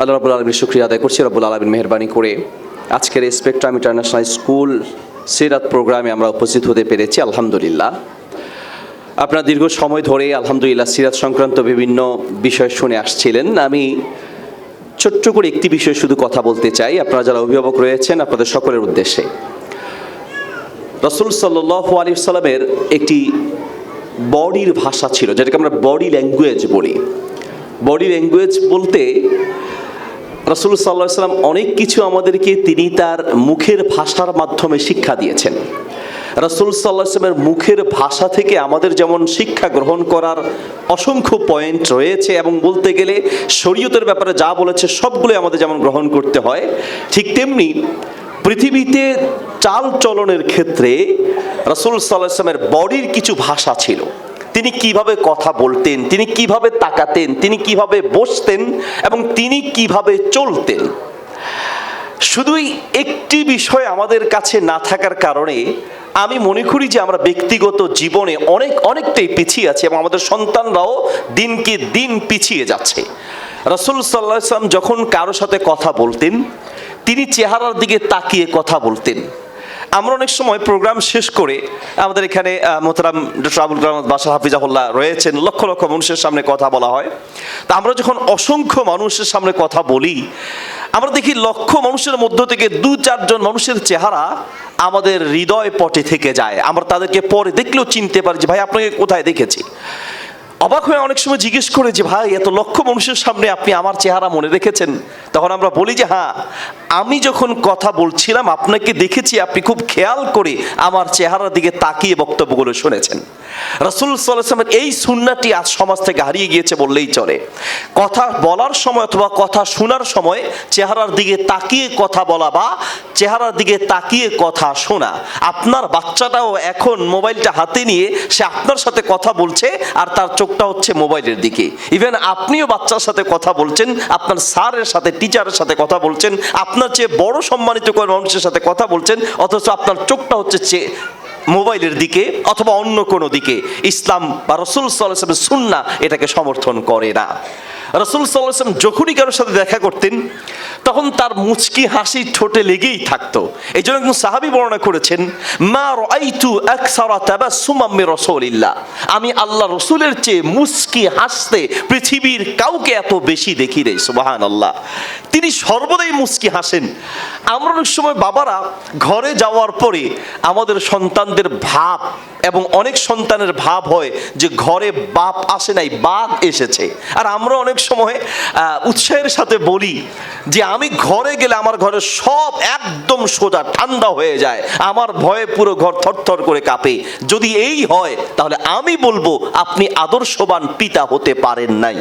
আল্লাহ রাবুল আলমীর শুক্রিয়া আদায় করছি, রব্বুল আলমীর মেহরবানি করে আজকের স্পেকট্রাম ইন্টারন্যাশনাল স্কুল সিরাত প্রোগ্রামে আমরা উপস্থিত হতে পেরেছি, আলহামদুলিল্লাহ। আপনারা দীর্ঘ সময় ধরে আলহামদুলিল্লাহ সিরাত সংক্রান্ত বিভিন্ন বিষয় শুনে আসছিলেন। আমি ছোট্ট করে একটি বিষয় শুধু কথা বলতে চাই। আপনারা যারা অভিভাবক রয়েছেন, আপনাদের সকলের উদ্দেশ্যে। রসুল সাল্লাহ আলী সাল্লামের একটি বডির ভাষা ছিল, যেটাকে আমরা বডি ল্যাঙ্গুয়েজ বলি। বডি ল্যাঙ্গুয়েজ বলতে রসুল সাল্লাহ সাল্লাম অনেক কিছু আমাদেরকে তিনি তার মুখের ভাষার মাধ্যমে শিক্ষা দিয়েছেন। রসুল সাল্লাহ সাল্লামের মুখের ভাষা থেকে আমাদের যেমন শিক্ষা গ্রহণ করার অসংখ্য পয়েন্ট রয়েছে এবং বলতে গেলে শরীয়তের ব্যাপারে যা বলেছে সবগুলোই আমাদের যেমন গ্রহণ করতে হয়, ঠিক তেমনি পৃথিবীতে চাল চলনের ক্ষেত্রে রসুল সাল্লাহামের বডির কিছু ভাষা ছিল। তিনি কীভাবে কথা বলতেন, তিনি কীভাবে তাকাতেন, তিনি কীভাবে বসতেন এবং তিনি কীভাবে চলতেন। শুধুই একটি বিষয় আমাদের কাছে না থাকার কারণে আমি মনে করি যে আমরা ব্যক্তিগত জীবনে অনেক, অনেকটাই পিছিয়ে আছি এবং আমাদের সন্তানরাও দিনকে দিন পিছিয়ে যাচ্ছে। রসুল সাল্লাহ যখন কারোর সাথে কথা বলতেন, তিনি চেহারার দিকে তাকিয়ে কথা বলতেন। আমরা অনেক সময় প্রোগ্রাম শেষ করে আমাদের এখানে আহ, মোহতারাম ডক্টর আবুল কালাম বাসা হাফিজাহুল্লাহ রয়েছেন লক্ষ লক্ষ মানুষের সামনে কথা বলা হয়। তা আমরা যখন অসংখ্য মানুষের সামনে কথা বলি আমরা দেখি লক্ষ মানুষের মধ্য থেকে দু চারজন মানুষের চেহারা আমাদের হৃদয় পটে থেকে যায়। আমরা তাদেরকে পরে দেখলেও চিনতে পারি যে ভাই আপনাকে কোথায় দেখেছি? অবাক হয়ে অনেক সময় জিজ্ঞেস করে যে, ভাই, এত লক্ষ মানুষের সামনে আপনি আমার চেহারা মনে রেখেছেন? তখন আমরা বলি যে হ্যাঁ আমি যখন কথা বলছিলাম, আপনাকে দেখেছি, আপনি খুব খেয়াল করে আমার চেহারার দিকে তাকিয়ে বক্তব্যগুলো শুনেছেন। রসুল সাল্লামের এই সুন্নাটি আজ সমাজ থেকে হারিয়ে গিয়েছে বললেই চলে। কথা বলার সময় অথবা কথা শোনার সময় চেহারার দিকে তাকিয়ে কথা বলা বা চেহারার দিকে তাকিয়ে কথা শোনা, আপনার বাচ্চাটাও এখন মোবাইলটা হাতে নিয়ে সে আপনার সাথে কথা বলছে আর তার চোখটা হচ্ছে মোবাইলের দিকে। ইভেন আপনিও বাচ্চার সাথে কথা বলছেন, আপনার স্যারের সাথে, টিচারের সাথে কথা বলছেন, আপনার চেয়ে বড় সম্মানিত করে মানুষের সাথে কথা বলছেন, অথচ আপনার চোখটা হচ্ছে মোবাইলের দিকে অথবা অন্য কোনো দিকে। ইসলাম বা রসুল সাল্লাহ সুন্না এটাকে সমর্থন করে না। রসুল সাল্লাম যখনই কারোর সাথে দেখা করতেন, তখন তার মুচকি হাসি ঠোঁটে লেগেই থাকতো। এই জন্য একজন সাহাবি বর্ণনা করেছেন, মা রাইতু আকসারা তাবাসসুমাম রাসূলিল্লাহ। আমি আল্লাহ রসুলের চেয়ে মুচকি হাসতে পৃথিবীর কাউকে এত বেশি দেখি রে সুবহানাল্লাহ। তিনি সর্বদাই মুচকি হাসেন। আমরা অনেক সময় বাবারা ঘরে যাওয়ার পরে আমাদের সন্তানদের ভাব এবং অনেক সন্তানের ভাব হয় যে ঘরে বাপ আসে নাই বাপ এসেছে। আর আমরা অনেক সময় উৎসাহের সাথে বলি যে আমি ঘরে গেলে আমার ঘরে সব একদম সোজা, ঠান্ডা হয়ে যায়। আমার ভয়ে পুরো ঘর থরথর করে কাঁপে। যদি এই হয়, তাহলে আমি বলব, আপনি আদর্শবান পিতা হতে পারেন নাই।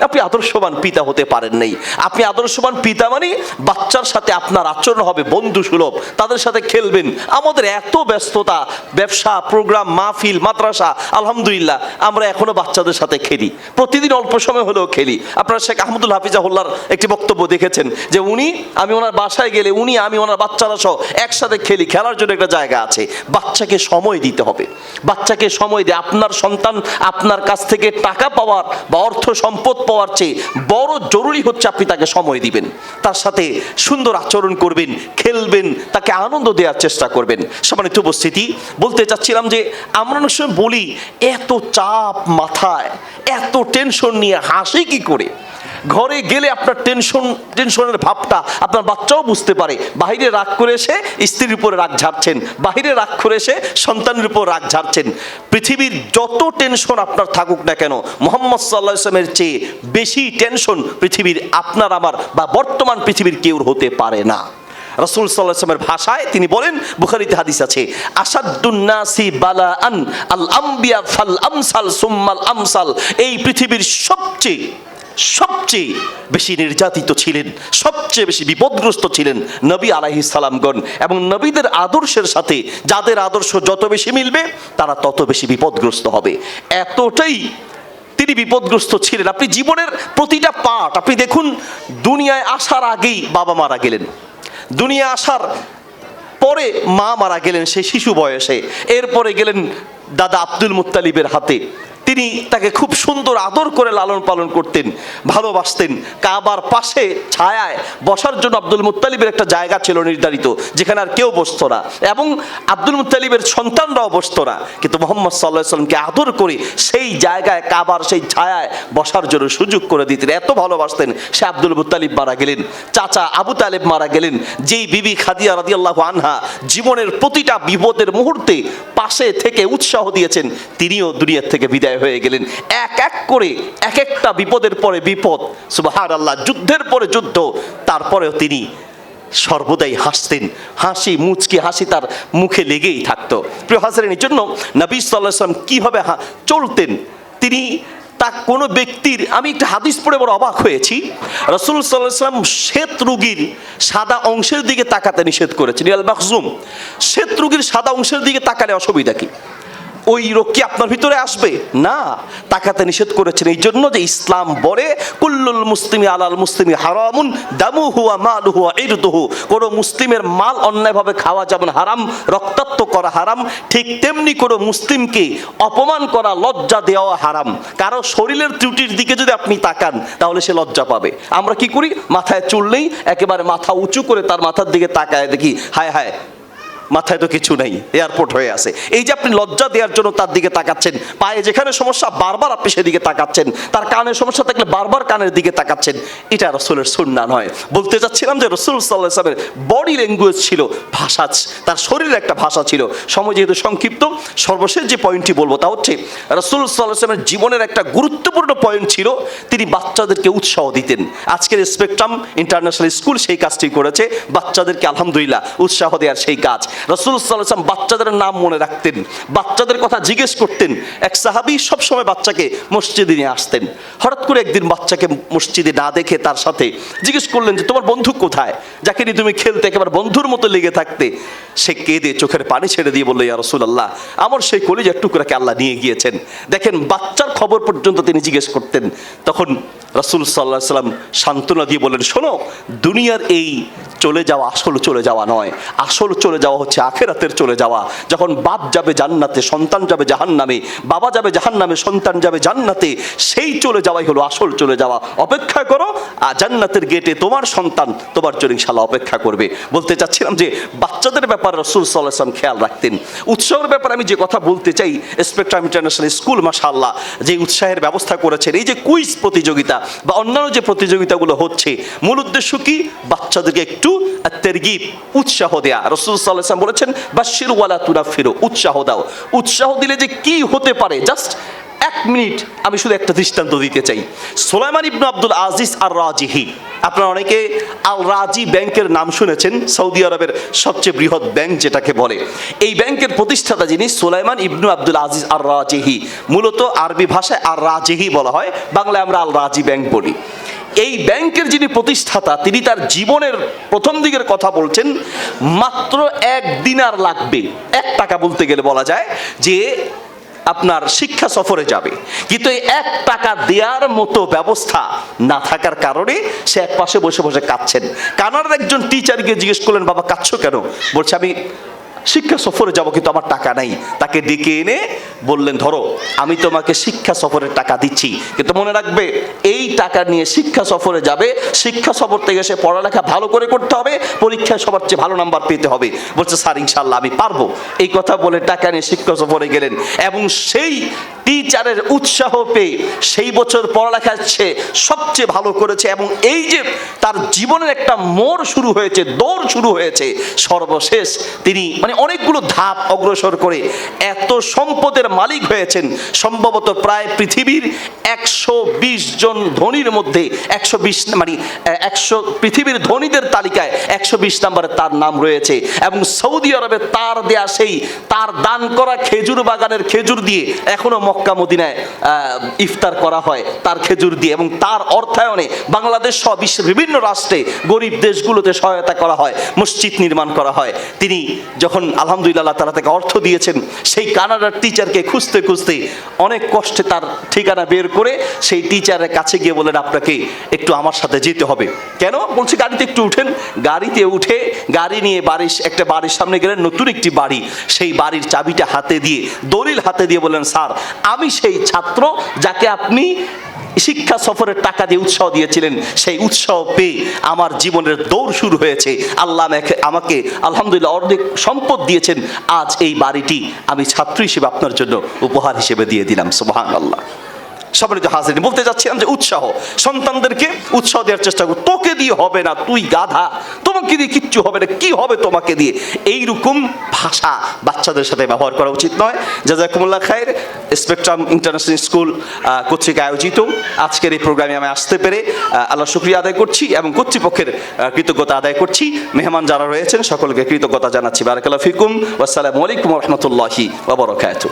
আপনি আদর্শবান পিতা হতে পারেন নাই। আপনি আদর্শবান পিতা মানে বাচ্চার সাথে আপনার আচরণ হবে বন্ধু সুলভ তাদের সাথে খেলবেন। আমাদের এত ব্যস্ততা, ব্যবসা, প্রোগ্রাম, মাহফিল, মাদ্রাসা, আলহামদুলিল্লাহ, আমরা এখনও বাচ্চাদের সাথে খেলি। প্রতিদিন অল্প সময় হলেও খেলি। আপনারা শেখ আহমদুল হাফিজা হাফিজাহুল্লার একটি বক্তব্য দেখেছেন যে উনি, আমি ওনার বাসায় গেলে উনি, আমি ওনার বাচ্চারা সহ একসাথে খেলি, খেলার জন্য একটা জায়গা আছে। বাচ্চাকে সময় দিতে হবে। বাচ্চাকে সময় দিয়ে আপনার সন্তান আপনার কাছ থেকে টাকা পাওয়ার বা অর্থ সম্পদ পাওয়ার চেয়ে বড় জরুরি হচ্ছে আপনি তাকে সময় দিবেন। তার সাথে সুন্দর আচরণ করবেন, খেলবেন, তাকে আনন্দ দেওয়ার চেষ্টা করবেন। সম্মানিত উপস্থিতি, বলতে চাচ্ছিলাম যে আমরা অনেক সময় বলি, এত চাপ মাথায়, এত টেনশন নিয়ে হাসি কি করে? ঘরে গেলে আপনার টেনশন টেনশনের ভাবটা আপনার বাচ্চাও বুঝতে পারে। বাইরে রাগ করে এসে স্ত্রীর উপরে রাগ ঝাড়ছেন বাইরে রাগ করে এসে সন্তানের উপর রাগ ঝাড়ছেন। পৃথিবীর যত টেনশন আপনার থাকুক না কেন, মোহাম্মদ সাল্লাহ ইসলামের চেয়ে বেশি টেনশন পৃথিবীর আপনার, আমার বা বর্তমান পৃথিবীর কেউ হতে পারে না। রসুল সাল্লাহামের ভাষায় তিনি বলেন, বুখারিতে হাদিস আছে আসাদুন্নাসি বালা আন আল আম্বিয়া ফাল আমসাল সুম্মাল আমসাল। এই পৃথিবীর সবচেয়ে সবচেয়ে বেশি নির্যাতিত ছিলেন, সবচেয়ে বেশি বিপদগ্রস্ত ছিলেন নবী আলাইহিস সালামগণ এবং নবীদের আদর্শের সাথে যাদের আদর্শ যত বেশি মিলবে, তারা তত বেশি বিপদগ্রস্ত হবে। এতটাই তিনি বিপদগ্রস্ত ছিলেন। আপনি জীবনের প্রতিটা পাঠ, আপনি দেখুন, দুনিয়ায় আসার আগেই বাবা মারা গেলেন। দুনিয়া আসার পরে মা মারা গেলেন সেই শিশু বয়সে। এরপরে গেলেন দাদা আব্দুল মুত্তালিবের হাতে। তিনি তাকে খুব সুন্দর আদর করে লালন পালন করতেন, ভালোবাসতেন। কাবার পাশে ছায়ায় বসার জন্য আব্দুল মুত্তালিবের একটা জায়গা ছিল নির্ধারিত, যেখানে আর কেউ বসতো না। এবং আব্দুল মুত্তালিবের সন্তানরাও বসতো না। কিন্তু মোহাম্মদ সাল্লাহ সাল্লামকে আদর করে সেই জায়গায়, কাবার সেই ছায়ায় বসার জন্য সুযোগ করে দিতেন। এত ভালোবাসতেন, সে আব্দুল মুত্তালিব মারা গেলেন, চাচা আবু তালেব মারা গেলেন, যেই বিবি খাদিয়া রাদিয়াল্লাহ আনহা জীবনের প্রতিটা বিপদের মুহূর্তে পাশে থেকে উৎসাহ দিয়েছেন, তিনিও দুনিয়ার থেকে বিদায় হয়ে গেলেন। এক এক করে এক একটা বিপদের পরে বিপদ সুবাহার আল্লাহ যুদ্ধের পরে যুদ্ধ, তারপরেও তিনি সর্বদাই হাসতেন। হাসি, মুচকি হাসি তার মুখে লেগেই থাকতো। প্রিয় হাজারের জন্য নবী সাল্লাহ সাল্লাম কীভাবে হা- চলতেন? তিনি তা কোনো ব্যক্তির আমি একটা হাদিস পড়ে বড় অবাক হয়েছি। রসুল সাল্লাম শ্বেত রুগীর সাদা অংশের দিকে তাকাতে নিষেধ করেছেন। ইয়াল মাকজুম শ্বেত রুগীর সাদা অংশের দিকে তাকালে অসুবিধা কি? ওই রোগ কি আপনার ভিতরে আসবে? না। তাকাতে নিষেধ করেছেন এই জন্য যে ইসলাম বলে, কুল্লুল মুসলিমি আলাল মুসলিমি হারামুন দামু হুয়া মাল হুয়া ইরদুহু। কোনো মুসলিমের মাল অন্যায়ভাবে খাওয়া যেমন হারাম। রক্তাক্ত করা হারাম। ঠিক তেমনি কোনো মুসলিমকে অপমান করা, লজ্জা দেওয়া হারাম। কারও শরীরের ত্রুটির দিকে যদি আপনি তাকান, তাহলে সে লজ্জা পাবে। আমরা কি করি? মাথায় চুল নেই, একেবারে মাথা উঁচু করে তার মাথার দিকে তাকায় দেখি, হায় হায় মাথায় তো কিছু নেই এয়ারপোর্ট হয়ে আছে। এই যে আপনি লজ্জা দেওয়ার জন্য তার দিকে তাকাচ্ছেন, পায়ে যেখানে সমস্যা, বারবার আপনি সেদিকে তাকাচ্ছেন, তার কানের সমস্যা থাকলে বারবার কানের দিকে তাকাচ্ছেন, এটা রসুলের সুন্না নয়। বলতে চাচ্ছিলাম যে রসুল সাল্লাহ সাল্লামের বডি ল্যাঙ্গুয়েজ ছিল ভাষা, তার শরীরের একটা ভাষা ছিল। সময় যেহেতু সংক্ষিপ্ত, সর্বশেষ যে পয়েন্টটি বলব তা হচ্ছে, রসুল সাল্লাহ সাল্লামের জীবনের একটা গুরুত্বপূর্ণ পয়েন্ট ছিল, তিনি বাচ্চাদেরকে উৎসাহ দিতেন। আজকের স্পেকট্রাম ইন্টারন্যাশনাল স্কুল সেই কাজটি করেছে, বাচ্চাদেরকে আলহামদুলিল্লাহ উৎসাহ দেওয়ার সেই কাজ। রসুল সাল্লাম বাচ্চাদের নাম মনে রাখতেন, বাচ্চাদের কথা জিজ্ঞেস করতেন। এক সাহাবি সবসময় বাচ্চাকে মসজিদে নিয়ে আসতেন। হঠাৎ করে একদিন বাচ্চাকে মসজিদে না দেখে তার সাথে জিজ্ঞেস করলেন যে, তোমার বন্ধু কোথায়? যাকে নিয়ে তুমি খেলতে একেবারে বন্ধুর মতো লেগে থাকতে, সে কেঁদে চোখের পানি ছেড়ে দিয়ে বলল, ইয়া রসুল আল্লাহ আমার সেই কলিজার টুকরাকে আল্লাহ নিয়ে গিয়েছেন? দেখেন, বাচ্চার খবর পর্যন্ত তিনি জিজ্ঞেস করতেন। তখন রসুল সাল্লাহ সাল্লাম সান্ত্বনা দিয়ে বললেন, শোনো, দুনিয়ার এই চলে যাওয়া আসল চলে যাওয়া নয়। আসল চলে যাওয়া হচ্ছে আখেরাতের চলে যাওয়া। যখন বাপ যাবে জান্নাতে, সন্তান যাবে জাহান নামে বাবা যাবে জাহান নামে সন্তান যাবে জান্নাতে, সেই চলে যাওয়াই হলো আসল চলে যাওয়া। অপেক্ষা করো, আর জান্নাতের গেটে তোমার সন্তান, তোমার জন্য ইনশাল্লাহ অপেক্ষা করবে। বলতে চাচ্ছিলাম যে, বাচ্চাদের ব্যাপারে রসুল সাল্লাহাম খেয়াল রাখতেন। উৎসবের ব্যাপারে আমি যে কথা বলতে চাই স্পেকট্রাম ইন্টারন্যাশনাল স্কুল মাশাল্লাহ যে উৎসাহের ব্যবস্থা করেছেন, এই যে কুইজ প্রতিযোগিতা বা অন্যান্য যে প্রতিযোগিতাগুলো হচ্ছে, মূল উদ্দেশ্য কি? বাচ্চাদেরকে একটু তেরগিব উৎসাহ দেয়া রসুল সাল্লাহাম বলেছেন বাশির ওয়ালা তুরা ফিরো উৎসাহ দাও। উৎসাহ দিলে যে কি হতে পারে? জাস্ট এক মিনিট, আমি শুধু একটা দৃষ্টান্ত দিতে চাই। সোলাইমান ইবনু আব্দুল আজিজ আর রাজিহি আপনারা অনেকে আল রাজি ব্যাংকের নাম শুনেছেন, সৌদি আরবের সবচেয়ে বৃহৎ ব্যাংক যেটাকে বলে। এই ব্যাংকের প্রতিষ্ঠাতা যিনি সোলাইমান ইবনু আব্দুল আজিজ আর রাজিহি মূলত আরবি ভাষায় আর রাজিহি বলা হয়, বাংলায় আমরা আল রাজি ব্যাংক বলি। এই ব্যাংকের যিনি প্রতিষ্ঠাতা, তিনি তার জীবনের প্রথম দিকের কথা বলছেন, মাত্র এক দিনার লাগবে। এক টাকা বলতে গেলে বলা যায় যে আপনার শিক্ষা সফরে যাবে। কিন্তু এক টাকা দেওয়ার মতো ব্যবস্থা না থাকার কারণে সে এক পাশে বসে বসে কাঁদছেন। কানাডার একজন টিচারকে জিজ্ঞেস করলেন, বাবা, কাঁদছো কেন? বলছে, আমি শিক্ষা সফরে যাব, কিন্তু আমার টাকা নাই। তাকে ডেকে এনে বললেন, ধরো, আমি তোমাকে শিক্ষা সফরের টাকা দিচ্ছি, কিন্তু মনে রাখবে, এই টাকা নিয়ে শিক্ষা সফরে যাবে, শিক্ষা সফর থেকে সে পড়ালেখা ভালো করে করতে হবে, পরীক্ষায় সবার চেয়ে ভালো নাম্বার পেতে হবে। বলছে, স্যার ইনশাল্লাহ আমি পারব। এই কথা বলে টাকা নিয়ে শিক্ষা সফরে গেলেন এবং সেই টিচারের উৎসাহ পেয়ে সেই বছর পড়ালেখা সে সবচেয়ে ভালো করেছে এবং এই যে তার জীবনের একটা মোড় শুরু হয়েছে, দৌড় শুরু হয়েছে, সর্বশেষ তিনি মানে অনেকগুলো ধাপ অগ্রসর করে এত সম্পদের মালিক হয়েছেন, সম্ভবত প্রায় পৃথিবীর একশো বিশ জন ধনীর মধ্যে, একশো বিশ মানে একশো, পৃথিবীর ধনীদের তালিকায় একশো বিশ নম্বরে তার নাম রয়েছে এবং সৌদি আরবে তার দেয়া সেই, তার দান করা খেজুর বাগানের খেজুর দিয়ে এখনও মক্কা, মদিনায় ইফতার করা হয় তার খেজুর দিয়ে এবং তার অর্থায়নে বাংলাদেশ সহ বিশ্বের বিভিন্ন রাষ্ট্রে গরিব দেশগুলোতে সহায়তা করা হয়, মসজিদ নির্মাণ করা হয়। তিনি যখন আলহামদুলিল্লাহ তারা তাকে অর্থ দিয়েছেন, সেই কানাডার টিচারকে খুঁজতে খুঁজতে অনেক কষ্টে তার ঠিকানা বের করে সেই টিচারের কাছে গিয়ে বলেন আপনাকে একটু আমার সাথে যেতে হবে। কেন? বলছি, গাড়িতে একটু উঠেন। গাড়িতে উঠে গাড়ি নিয়ে বাড়ির একটা বাড়ির সামনে গেলেন, নতুন একটি বাড়ি। সেই বাড়ির চাবিটা হাতে দিয়ে, দলিল হাতে দিয়ে বললেন, স্যার, আমি সেই ছাত্র যাকে আপনি শিক্ষা সফরের টাকা দিয়ে উৎসাহ দিয়েছিলেন, সেই উৎসাহ পেয়ে আমার জীবনের দৌড় শুরু হয়েছে। আল্লাহ আমাকে আলহামদুলিল্লাহ অর্ধেক সম্পদ দিয়েছেন। আজ এই বাড়িটি আমি ছাত্র হিসেবে আপনার জন্য উপহার হিসেবে দিয়ে দিলাম। সোহান আল্লাহ সম্মানিত হাজির বলতে যাচ্ছিলাম যে উৎসাহ, সন্তানদেরকে উৎসাহ দেওয়ার চেষ্টা করো তোকে দিয়ে হবে না, তুই গাধা। তোমাকে দিয়ে কিচ্ছু হবে না, কি হবে তোমাকে দিয়ে? এইরকম ভাষা বাচ্চাদের সাথে ব্যবহার করা উচিত নয়। জাজাকুমুল্লাহ খায়ের স্পেকট্রাম ইন্টারন্যাশনাল স্কুল কর্তৃক আয়োজিত। আজকের এই প্রোগ্রামে আমি আসতে পেরে আল্লাহ শুক্রিয়া আদায় করছি এবং কর্তৃপক্ষের কৃতজ্ঞতা আদায় করছি। মেহমান যারা রয়েছেন, সকলকে কৃতজ্ঞতা জানাচ্ছি। বারাকাল্লাহ ফিকুম। আসসালামু আলাইকুম রহমতুল্লাহি ওবরকাত